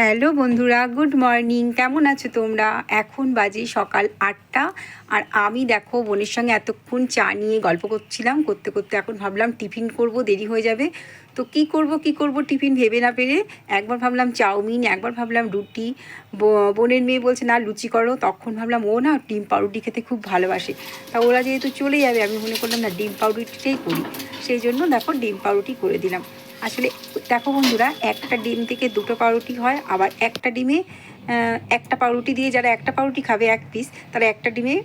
Hello বন্ধুরা, good morning. কেমন আছো তোমরা? এখন বাজে সকাল আটটা, আর আমি দেখো বোনের সঙ্গে এতক্ষণ চা নিয়ে গল্প করছিলাম, করতে করতে এখন ভাবলাম টিফিন করব, দেরি হয়ে যাবে। তো কি করব কি করব টিফিন ভেবে না পেরে একবার ভাবলাম চাউমিন, একবার ভাবলাম রুটি। বোনের মেয়ে বলছে, না, লুচি করো। তখন ভাবলাম, ও না, ডিম পাউরুটি খেতে খুব ভালোবাসে। তা ওরা যেহেতু চলে যাবে, আমি মনে করলাম, না, ডিম পাউরুটিটাই করি। সেই জন্য দেখো ডিম পাউরুটি করে দিলাম। আসলে দেখো বন্ধুরা, একটা ডিম থেকে দুটো পাউরুটি হয়, আবার একটা ডিমে একটা পাউরুটি দিয়ে যারা একটা পাউরুটি খাবে এক পিস তারা একটা ডিমে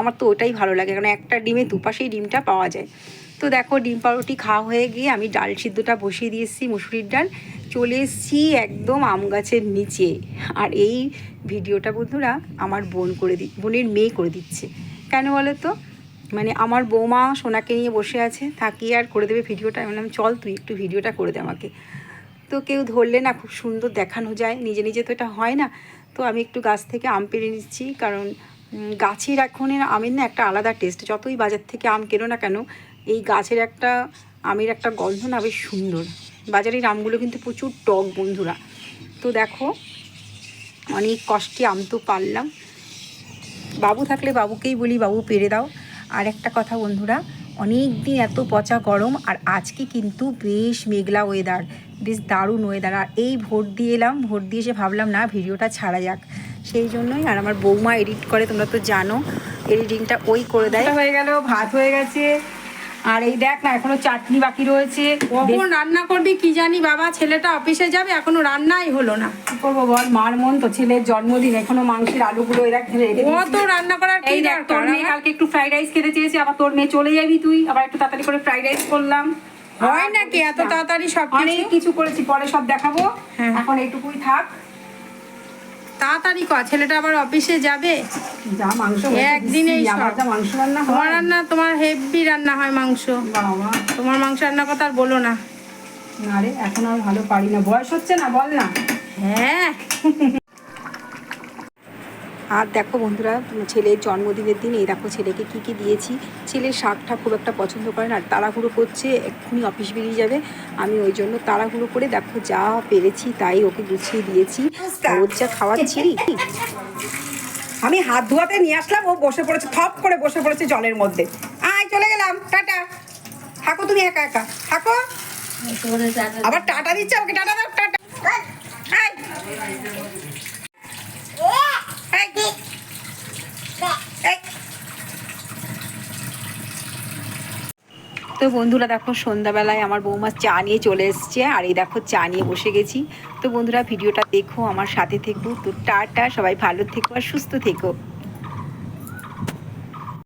আমার তো ওটাই ভালো লাগে, কারণ একটা ডিমে দুপাশেই ডিমটা পাওয়া যায়। তো দেখো, ডিম পাউরুটি খাওয়া হয়ে গিয়ে আমি ডাল সিদ্ধটা বসিয়ে দিয়ে এসেছি, মুসুরির ডাল। চলে এসেছি একদম আম গাছের নিচে। আর এই ভিডিওটা বন্ধুরা আমার বোন করে দি, বোনের মেয়ে করে দিচ্ছে। কেন বলো তো? মানে আমার বৌমা সোনাকে নিয়ে বসে আছে থাকি আর করে দেবে ভিডিওটা। আমি বললাম, চল তুই একটু ভিডিওটা করে দে আমাকে। তো কেউ ধরলে না, খুব সুন্দর দেখানো যায়। নিজে নিজে তো এটা হয় না। তো আমি একটু গাছ থেকে আম পেরে নিচ্ছি, কারণ গাছের এখনের আমের না একটা আলাদা টেস্ট যতই বাজার থেকে আম কেনো না কেন, এই গাছের একটা আমের একটা গন্ধ না বেশ সুন্দর। বাজারের আমগুলো কিন্তু প্রচুর টক বন্ধুরা। তো দেখো, অনেক কষ্টে আম তো পারলাম। বাবু থাকলে বাবুকেই বলি, বাবু পেরে দাও। আর একটা কথা বন্ধুরা অনেক দিন এত পচা গরম আর আজকে কিন্তু বেশ মেঘলা ওয়েদার বেশ দারুণ ওয়েদার আর এই ভোট দিয়ে এলাম, ভোট দিয়ে এসে ভাবলাম, না, ভিডিওটা ছাড়া যাক। সেই জন্যই আর আমার বৌমা এডিট করে, তোমরা তো জানো এডিটিংটা ওই করে দেয়। হয়ে গেল, ভাত হয়ে গেছে। আর এই দেখ না এখনও চাটনি বাকি রয়েছে। কখন রান্না করবি কি জানি বাবা ছেলেটা অফিসে যাবে এখনও রান্নাই হলো না। কি করব বল মার মন তো ছেলের জন্মদিন এখনও মাংসের আলুগুলো এরা খেলে রান্না করার কি এই দেখ তোর মেয়ে কালকে একটু ফ্রাইড রাইস খেতে চেয়েছি আবার তোর মেয়ে চলে যাবি তুই। আবার একটু তাড়াতাড়ি করে ফ্রাইড রাইস করলাম। হয় নাকি? এত তাড়াতাড়ি সব অনেক কিছু করেছি পরে সব দেখাবো। হ্যাঁ। এখন এইটুকুই থাক। তাড়াতাড়ি কর ছেলেটা আবার অফিসে যাবে? একদিনেই তোমার রান্না তোমার হেভি রান্না হয় মাংস। তোমার মাংস রান্নার কথা আর বলো না। না রে এখন আর ভালো পারি না। বয়স হচ্ছে না বল না। হ্যাঁ। আর দেখো বন্ধুরা ছেলের জন্মদিনের দিন এই দেখো ছেলেকে কি কি দিয়েছি। ছেলে শাকটা খুব একটা পছন্দ করে না আর তাড়াহুড়ো করছে এক্ষুনি অফিস বেরিয়ে যাবে। আমি ওই জন্য তাড়াহুড়ো করে দেখো যা পেরেছি তাই ওকে গুছিয়ে দিয়েছি। ওর যা খাওয়াচ্ছি। আমি হাত ধোয়াতে নিয়ে আসলাম ও বসে পড়েছে থপ করে বসে পড়েছে জলের মধ্যে। আয় চলে গেলাম টাটা। থাকো তুমি একা একা। থাকো। আবার টাটা দিচ্ছে আমাকে টাটা দাও টাটা আয়। এই। এই। তো বন্ধুরা দেখো, সন্ধ্যাবেলায় আমার বৌমা চা নিয়ে চলে এসছে, আর এই দেখো চা নিয়ে বসে গেছি। তো বন্ধুরা, ভিডিওটা দেখো, আমার সাথে থেকো। তো টাটা, সবাই ভালো থেকো আর সুস্থ থেকো।